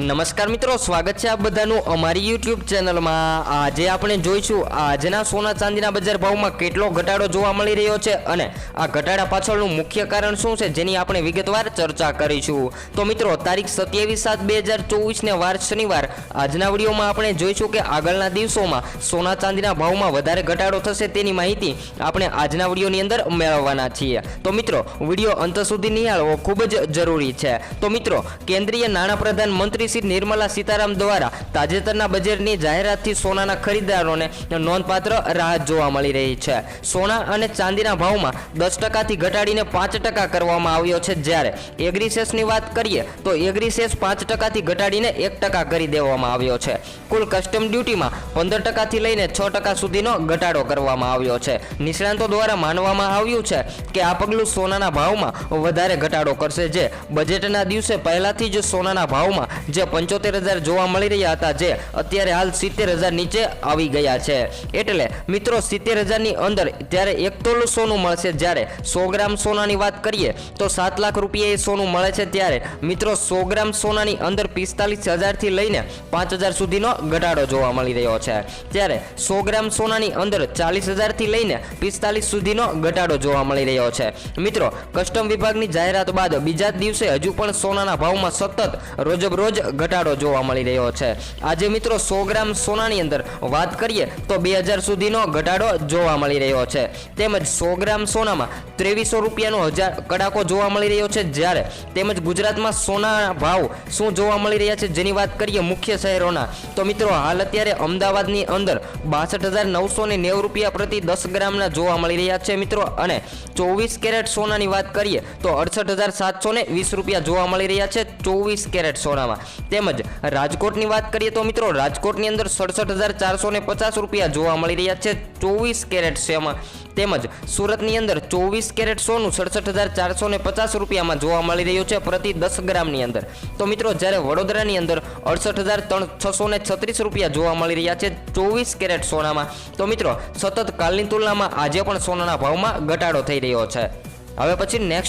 નમસ્કાર મિત્રો, સ્વાગત છે આપ બધાનું અમારી યુટ્યુબ ચેનલમાં. આજે આપણે જોઈશું આજના સોના ચાંદીના બજાર ભાવમાં કેટલો ઘટાડો જોવા મળી રહ્યો છે અને આ ઘટાડા પાછળનું મુખ્ય કારણ શું છે જેની આપણે વિગતવાર ચર્ચા કરીશું. તો મિત્રો, તારીખ સત્યાવીસ સાત બે હજાર ચોવીસને વાર શનિવાર, આજના વિડીયોમાં આપણે જોઈશું કે આગળના દિવસોમાં સોના ચાંદીના ભાવમાં વધારે ઘટાડો થશે તેની માહિતી આપણે આજના વિડીયોની અંદર મેળવવાના છીએ. તો મિત્રો, વીડિયો અંત સુધી નિહાળવો ખૂબ જ જરૂરી છે. તો મિત્રો, કેન્દ્રીય નાણાપ્રધાન મંત્રી શ્રી નિર્મલા સીતારામ દ્વારા તાજેતરના બજેટની જાહેરાતથી સોનાના ખરીદદારોને નોંધપાત્ર રાહત જોવા મળી રહી છે. સોના અને ચાંદીના ભાવમાં દસ ટકાથી ઘટાડીને પાંચ ટકા કરવામાં આવ્યો છે. જ્યારે એગ્રીસેસની વાત કરીએ તો એગ્રીસેસ પાંચ ટકાથી ઘટાડીને એક ટકા કરી દેવામાં આવ્યો છે. કુલ કસ્ટમ ડ્યુટીમાં પંદર ટકાથી લઈને છ ટકા સુધીનો ઘટાડો કરવામાં આવ્યો છે. નિષ્ણાંતો દ્વારા માનવામાં આવ્યું છે કે આ પગલું સોનાના ભાવમાં વધારે ઘટાડો કરશે. જે બજેટના દિવસે પહેલાથી જ સોનાના ભાવમાં જે પંચોતેર હજાર જોવા મળી રહ્યા હતા, જે અત્યારે હાલ સિત્તેર હજાર નીચે આવી ગયા છે. એટલે મિત્રો, સિત્તેર હજારની અંદર ત્યારે એક તોલું સોનું મળશે. જ્યારે સો ગ્રામ સોનાની વાત કરીએ, તો સાત લાખ રૂપિયા એ સોનું મળે છે. ત્યારે મિત્રો, સો ગ્રામ સોનાની અંદર પિસ્તાલીસ હજારથી લઈને પાંચ હજાર સુધીનો ઘટાડો જોવા મળી રહ્યો છે. ત્યારે સો ગ્રામ સોનાની અંદર ચાલીસ હજારથી લઈને પિસ્તાલીસ સુધીનો ઘટાડો જોવા મળી રહ્યો છે. મિત્રો, કસ્ટમ વિભાગની જાહેરાત બાદ બીજા દિવસે હજુ પણ સોનાના ભાવમાં સતત રોજબરોજ ઘટાડો જોવા મળી રહ્યો છે. આજે મિત્રો સો ગ્રામ સોનાની અંદર વાત કરીએ તો બે હજાર સુધીનો ઘટાડો જોવા મળી રહ્યો છે. તેમજ સો ગ્રામ સોનામાં ત્રેવીસો રૂપિયાનો હજાર કડાકો જોવા મળી રહ્યો છે. જ્યારે તેમજ ગુજરાતમાં સોના ભાવ શું જોવા મળી રહ્યા છે જેની વાત કરીએ મુખ્ય શહેરોના, તો મિત્રો હાલ અત્યારે અમદાવાદની અંદર બાસઠ હજાર નવસો ને નેવું રૂપિયા પ્રતિ દસ ગ્રામના જોવા મળી રહ્યા છે મિત્રો. અને ચોવીસ કેરેટ સોનાની વાત કરીએ તો અડસઠ હજાર સાતસો વીસ રૂપિયા જોવા મળી રહ્યા છે ચોવીસ કેરેટ સોનામાં. તેમજ રાજકોટની વાત કરીએ તો મિત્રો, રાજકોટની અંદર સડસઠ હજાર ચારસો ને પચાસ રૂપિયા જોવા મળી રહ્યા છે ચોવીસ કેરેટ સોમાં તેમજ સુરતની અંદર ચોવીસ કેરેટ સોનું સડસઠ હજાર ચારસો ને પચાસ રૂપિયામાં જોવા મળી રહ્યું છે પ્રતિ દસ ગ્રામની અંદર. તો મિત્રો, જ્યારે વડોદરાની અંદર અડસઠ હજાર ત્રણ છસો ને છત્રીસ રૂપિયા જોવા મળી રહ્યા છે ચોવીસ કેરેટ સોનામાં. તો મિત્રો, સતત કાલની તુલનામાં આજે પણ સોનાના ભાવમાં ઘટાડો થઈ રહ્યો છે. હવે પછી નેક્સ્ટ